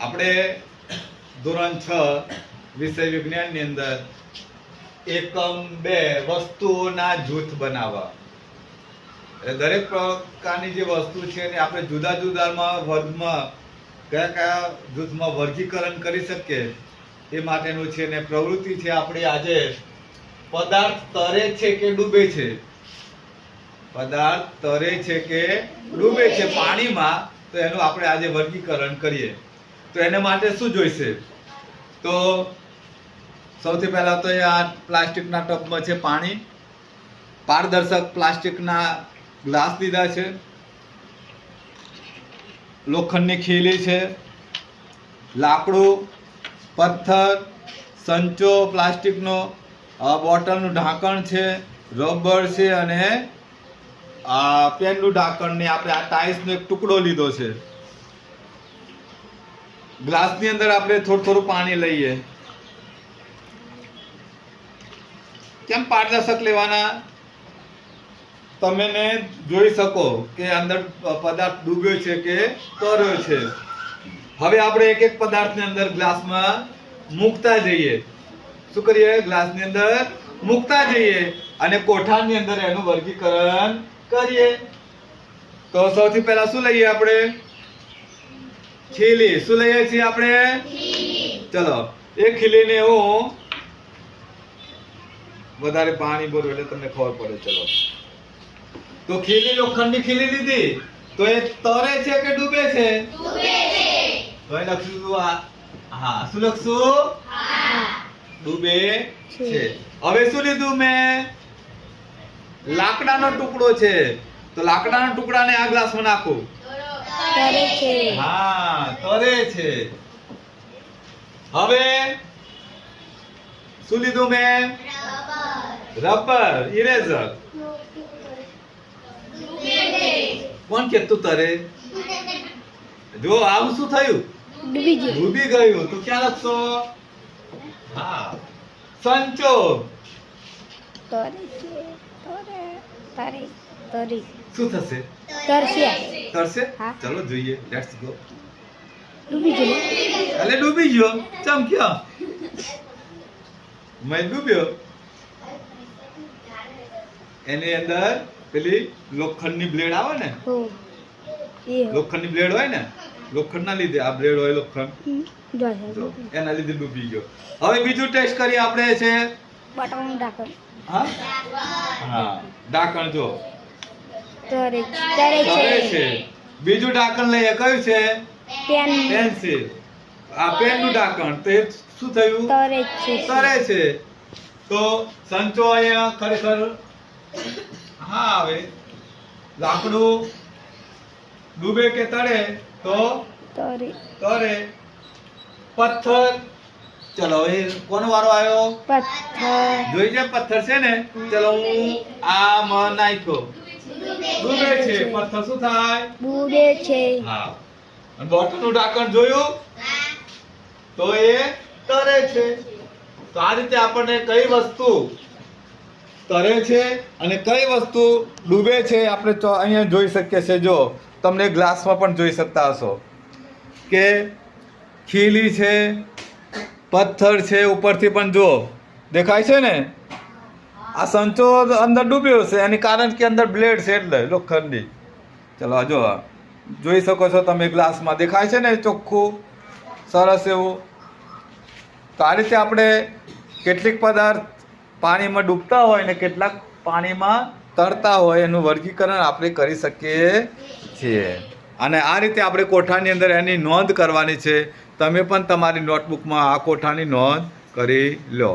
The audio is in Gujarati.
આપણે ધોરણ છ વિષય વિજ્ઞાનની અંદર એકમ બે વસ્તુઓના જૂથ બનાવવા. દરેક પ્રકારની જે વસ્તુ છે એને આપણે જુદા જુદામાં વર્ગમાં કયા કયા જૂથમાં વર્ગીકરણ કરી શકીએ એ માટેનું છે ને પ્રવૃત્તિ છે આપણી આજે પદાર્થ તરે છે કે ડૂબે છે? પદાર્થ તરે છે કે ડૂબે છે. પાણીમાં તો એનું આપણે આજે વર્ગીકરણ કરીએ. તો એને માટે શું જોઈશે? તો સૌથી પહેલાં તો એ આ પ્લાસ્ટિકના ટબમાં છે પાણી. પારદર્શક પ્લાસ્ટિકના ગ્લાસ દીધા છે. લોખંડની ખીલી છે. લાકડું, પથ્થર, સંચો, પ્લાસ્ટિકનો બોટલનું ઢાંકણ છે, રબર છે અને આ પેનનું ઢાંકણ ને આપણે આ ટાઇલ્સનો એક ટુકડો લીધો છે. ગ્લાસની અંદર આપણે થોડું થોડું પાણી લઈએ. કેમ પારદર્શક લેવાના? તમે જોઈ શકો કે અંદર પદાર્થ ડૂબ્યો છે કે તર્યો છે. હવે આપણે એક એક પદાર્થની અંદર ગ્લાસમાં મૂકતા જઈએ. શું કરીએ? ગ્લાસની અંદર મૂકતા જઈએ અને કોઠાની અંદર એનું વર્ગીકરણ કરીએ? તો સૌથી પહેલા શું લઈએ આપણે? ખીલી. શું લઈએ છીએ આપણે? ચલો એ ખીલીને હું વધારે પાણી ભરું એટલે તમને ખબર પડે ચલો. તો ખીલી લોખંડની ખીલી લીધી તો એ તરે છે કે ડૂબે છે? તો એ લખશું આ હા શું લખશું? ડૂબે છે. હવે શું લીધું મેં? લાકડાનો ટુકડો છે. તો લાકડાના ટુકડાને આ ગ્લાસમાં નાખો. તરે છે. હા તરે છે. હવે શું લીધું મેં? Rubber eraser. કોણ કેતું તરે? જો આવું શું થયું? ડૂબી ગયું. તો ક્યાં લખશો? હા સંચો. તરે છે. તરે. તરે તરી. શું થશે? તરસ્યા તરશે ચલો જોઈએ. લેટ્સ ગો ડૂબી ગયો. એટલે ડૂબી ગયો. ચમક્યો મેં ડૂબ્યો. એની અંદર પેલી લોખંડની બ્લેડ આવે ને? લોખંડની લોખંડની બ્લેડ હોય ને? લોખંડના લીધે આ બ્લેડ હોય લોખંડ. એના લીધે ડૂબી ગયો. હવે બીજું ટેસ્ટ કરીએ આપણે છે બટાકાનું ઢાંકણ. હા? હા. ઢાંકણ જો. તરે તરે તરે છે. છે. બીજું ઢાંકણ લઈએ. કયું છે? પેન. પેન્સિલ. આ પેનનું ઢાંકણ. તો એ શું થયું? તરે છે. તરે છે. તો સંચો અહીંયા ખરેખર હા આવે. લાકડું ડૂબે કે તળે તો તરે. તરે. પથ્થર. ચલો એ કોનો વારો આવ્યો? પથ્થર. જોઈ છે પથ્થર છે ને? ચલો હું આ મ નાખ્યો. ડૂબે છે. પથ્થર શું થાય? ડૂબે છે. હા. અને બોટલનું ઢાંકણ જોયું? તો એ તરે છે. તો આ રીતે આપણને કઈ વસ્તુ તરે છે અને કઈ વસ્તુ ડૂબે છે આપણે અહીંયા જોઈ શકીએ છીએ. જો તમને ગ્લાસમાં પણ જોઈ શકતા હશો કે ખીલી છે પથ્થર છે ઉપરથી પણ જો દેખાય છે ને? આ સંચો અંદર ડૂબ્યો છે, એની કારણ કે અંદર બ્લેડ છે એટલે લોખંડની ચલો જો જોઈ શકો છો તમે ગ્લાસમાં. દેખાય છે ને ચોખ્ખું? સરસ એવું. તો આ રીતે આપણે કેટલીક પદાર્થ પાણીમાં ડૂબતા હોય ને કેટલાક પાણીમાં તરતા હોય એનું વર્ગીકરણ આપણે કરી શકીએ છીએ. અને આ રીતે આપણે કોઠાની અંદર એની નોંધ કરવાની છે. તમે પણ તમારી નોટબુકમાં આ કોઠાની નોંધ કરી લો.